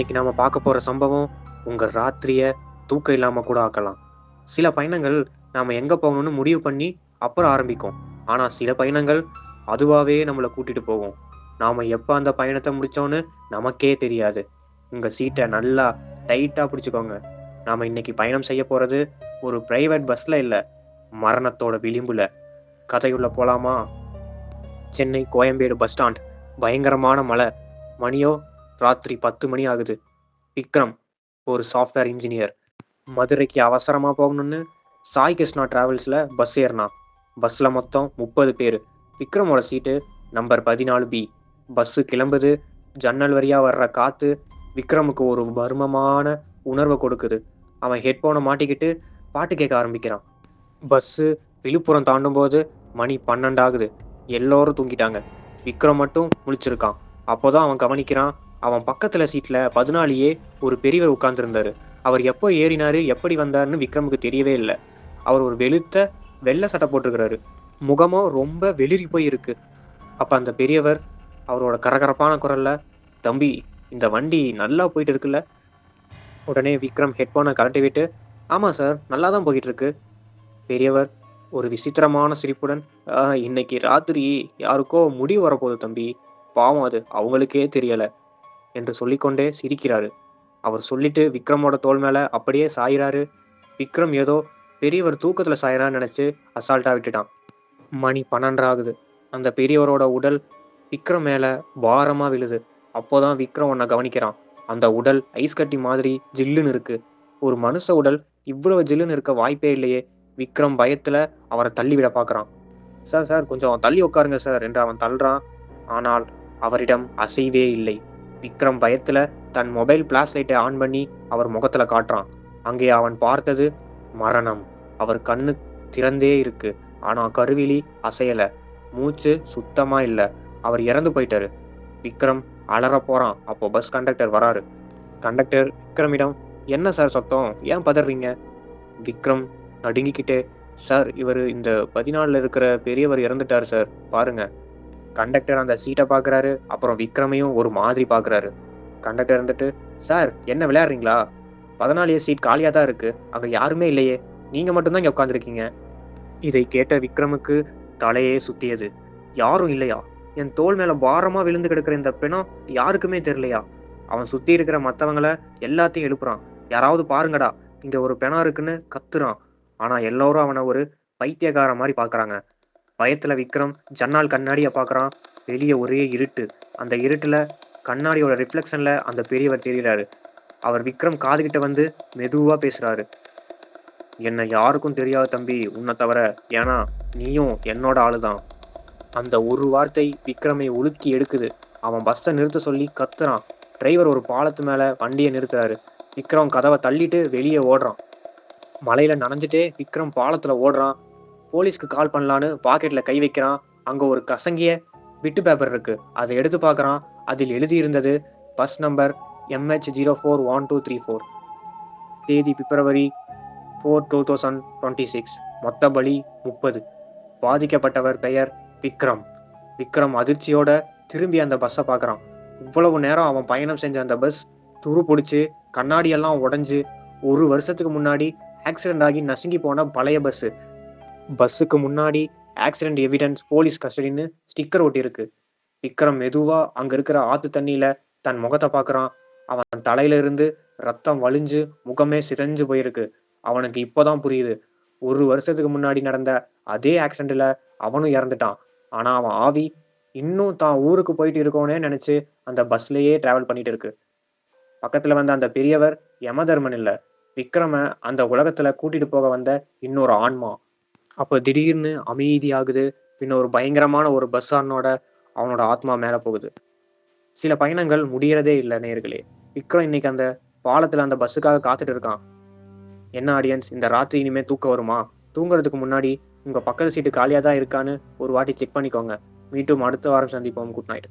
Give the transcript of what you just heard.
இன்னைக்கு நாம பார்க்க போற சம்பவம் உங்க ராத்திரிய தூக்கம் இல்லாம கூட ஆக்கலாம். சில பயணங்கள் நாம எங்க போகணும்னு முடிவு பண்ணி அப்புறம் ஆரம்பிக்கும். ஆனா சில பயணங்கள் அதுவாவே நம்மளை கூட்டிட்டு போகும். நாம எப்ப அந்த பயணத்தை முடிச்சோன்னு நமக்கே தெரியாது. உங்க சீட்டை நல்லா டைட்டா பிடிச்சுக்கோங்க. நாம இன்னைக்கு பயணம் செய்ய போறது ஒரு பிரைவேட் பஸ்ல இல்ல மரணத்தோட விளிம்புல. கதையுள்ள போலாமா? சென்னை கோயம்பேடு பஸ் ஸ்டாண்ட் பயங்கரமான மழை. மணியோ ராத்திரி பத்து மணி ஆகுது. விக்ரம் ஒரு சாஃப்ட்வேர் இன்ஜினியர் மதுரைக்கு அவசரமாக போகணும்னு சாய் கிருஷ்ணா டிராவல்ஸில் பஸ் ஏறினான் பஸ்ஸில் மொத்தம் முப்பது பேர். விக்ரமோட சீட்டு நம்பர் பதினாலு பி பஸ்ஸு கிளம்புது. ஜன்னல் வரியாக வர்ற காற்று விக்ரமுக்கு ஒரு மர்மமான உணர்வை கொடுக்குது. அவன் ஹெட்ஃபோனை மாட்டிக்கிட்டு பாட்டு கேட்க ஆரம்பிக்கிறான். பஸ்ஸு விழுப்புரம் தாண்டும் போது மணி பன்னெண்டு ஆகுது எல்லோரும் தூங்கிட்டாங்க. விக்ரம் மட்டும் முழிச்சிருக்கான். அப்போதான் அவன் கவனிக்கிறான் அவன் பக்கத்துல சீட்ல பதினாலியே ஒரு பெரியவர் உட்கார்ந்துருந்தாரு. அவர் எப்போ ஏறினாரு எப்படி வந்தாருன்னு விக்ரமுக்கு தெரியவே இல்லை. அவர் ஒரு வெளுத்த வெள்ளை சட்டை போட்டிருக்கிறாரு. முகமோ ரொம்ப வெளிரி போய் இருக்கு அப்ப அந்த பெரியவர் அவரோட கரகரப்பான குரல்ல தம்பி இந்த வண்டி நல்லா போயிட்டு இருக்குல்ல? உடனே விக்ரம் ஹெட்போனை கலட்டி விட்டு ஆமாம் சார் நல்லா தான் போயிட்டு இருக்கு பெரியவர் ஒரு விசித்திரமான சிரிப்புடன் இன்னைக்கு ராத்திரி யாருக்கோ முடிவு வரப்போகுது தம்பி. பாவம் அது அவங்களுக்கே தெரியலை. என்று சொல்லிக்கொண்டே சிரிக்கிறாரு. அவர் சொல்லிட்டு விக்ரமோட தோல் மேல அப்படியே சாயிறாரு. விக்ரம் ஏதோ பெரியவர் தூக்கத்துல சாயறான்னு நினைச்சு அசால்ட்டா விட்டுட்டான். மணி பன்னெண்டாகுது அந்த பெரியவரோட உடல் விக்ரம் மேல பாரமா விழுது. அப்போதான் விக்ரம் உன்னை கவனிக்கிறான். அந்த உடல் ஐஸ் கட்டி மாதிரி ஜில்லுன்னு இருக்கு. ஒரு மனுஷ உடல் இவ்வளவு ஜில்லுன்னு இருக்க வாய்ப்பே இல்லையே. விக்ரம் பயத்துல அவரை தள்ளிவிட பார்க்குறான் சார் சார் கொஞ்சம் தள்ளி உட்காருங்க சார் என்று அவன் தள்ளுறான். ஆனால் அவரிடம் அசைவே இல்லை. விக்ரம் பயத்தில் தன் மொபைல் பிளாஷ் லைட்டை ஆன் பண்ணி அவர் முகத்தில் காட்டுறான். அங்கே அவன் பார்த்தது மரணம். அவர் கண்ணு திறந்தே இருக்கு. ஆனால் கருவிழி அசையலை. மூச்சு சுத்தமாக இல்லை. அவர் இறந்து போயிட்டாரு. விக்ரம் அலற போகிறான் அப்போ பஸ் கண்டக்டர் வராரு. கண்டக்டர் விக்ரமிடம் என்ன சார் சத்தம்? ஏன் பதறீங்க? விக்ரம் நடுங்கிக்கிட்டே சார் இவர் இந்த பதினாலில் இருக்கிற பெரியவர் இறந்துட்டாரு சார் பாருங்கள் கண்டக்டர் அந்த சீட்டை பார்க்குறாரு அப்புறம் விக்ரமையும் ஒரு மாதிரி பார்க்குறாரு கண்டக்டர் இருந்துட்டு சார் என்ன விளையாடுறீங்களா? பதினாலு சீட் காலியாக தான் இருக்குது அங்கே யாருமே இல்லையே. நீங்கள் மட்டும்தான் இங்கே உட்காந்துருக்கீங்க இதை கேட்ட விக்ரமுக்கு தலையே சுத்தியது. யாரும் இல்லையா? என் தோள் மேலே பாரமாக விழுந்து கிடக்கிற இந்த பிணம் யாருக்குமே தெரியலையா? அவன் சுற்றி இருக்கிற மற்றவங்களை எல்லாத்தையும் எழுப்புறான். யாராவது பாருங்கடா இங்கே ஒரு பிணம் இருக்குன்னு கத்துறான். ஆனால் எல்லோரும் அவனை ஒரு பைத்தியக்கார மாதிரி பார்க்குறாங்க பயத்தில் விக்ரம் ஜன்னால் கண்ணாடியை பார்க்குறான் வெளியே ஒரே இருட்டு. அந்த இருட்டில் கண்ணாடியோட ரிஃப்ளெக்ஷனில் அந்த பெரியவர் தெரிகிறாரு அவர் விக்ரம் காதுகிட்ட வந்து மெதுவாக பேசுகிறாரு என்னை யாருக்கும் தெரியாது தம்பி. உன்னை தவிர ஏன்னா நீயும் என்னோட ஆளுதான். அந்த ஒரு வார்த்தை விக்ரமை உலுக்கி எடுக்குது. அவன் பஸ்ஸை நிறுத்த சொல்லி கத்துறான். டிரைவர் ஒரு பாலத்து மேலே வண்டியை நிறுத்துறாரு. விக்ரம் கதவை தள்ளிட்டு வெளியே ஓடுறான். மலையில் நனைஞ்சிட்டே விக்ரம் பாலத்தில் ஓடுறான். போலீஸ்க்கு கால் பண்ணலான்னு பாக்கெட்டில் கை வைக்கிறான். அங்கே ஒரு கசங்கிய பிட்டு பேப்பர் இருக்கு. அதை எடுத்து பார்க்குறான் அதில் எழுதியிருந்தது bus number MH zero four one two three four தேதி February four two thousand twenty six மொத்த பலி முப்பது. பாதிக்கப்பட்டவர் பெயர் விக்ரம். விக்ரம் அதிர்ச்சியோட திரும்பி அந்த பஸ்ஸை பார்க்குறான் இவ்வளவு நேரம் அவன் பயணம் செஞ்ச அந்த பஸ் துரு பிடிச்சி கண்ணாடியெல்லாம் உடஞ்சி ஒரு வருஷத்துக்கு முன்னாடி ஆக்சிடென்ட் ஆகி நசுங்கி போன பழைய பஸ்ஸு பஸ்ஸுக்கு முன்னாடி ஆக்சிடென்ட் எவிடன்ஸ் போலீஸ் கஸ்டடின்னு ஸ்டிக்கர் ஒட்டியிருக்கு. விக்ரம் மெதுவா அங்க இருக்கிற ஆத்து தண்ணியில தன் முகத்தை பார்க்குறான். அவன் தலையில இருந்து ரத்தம் வலிஞ்சு முகமே சிதைஞ்சு போயிருக்கு. அவனுக்கு இப்போதான் புரியுது. ஒரு வருஷத்துக்கு முன்னாடி நடந்த அதே ஆக்சிடென்ட்ல அவனும் இறந்துட்டான். ஆனா அவன் ஆவி இன்னும் தான் ஊருக்கு போயிட்டு இருக்கோனே நினைச்சு அந்த பஸ்லயே டிராவல் பண்ணிட்டு இருக்கு. பக்கத்துல வந்த அந்த பெரியவர் யமதர்மன் இல்ல. விக்ரம அந்த உலகத்துல கூட்டிட்டு போக வந்த இன்னொரு ஆன்மா. அப்போ திடீர்னு அமைதியாகுது. பின்ன ஒரு பயங்கரமான ஒரு பஸ் ஆனோட அவனோட ஆத்மா மேலே போகுது. சில பயணங்கள் முடியறதே இல்லை நேர்களே. விக்ரம் இன்னைக்கு அந்த பாலத்தில் அந்த பஸ்ஸுக்காக காத்துட்டு இருக்கான். என்ன ஆடியன்ஸ் இந்த ராத்திரி இனிமே தூக்கம் வருமா? தூங்குறதுக்கு முன்னாடி உங்கள் பக்கத்து சீட்டு காலியாக தான் இருக்கான்னு ஒரு வாட்டி செக் பண்ணிக்கோங்க. மீண்டும் அடுத்த வாரம் சந்திப்போம். Good night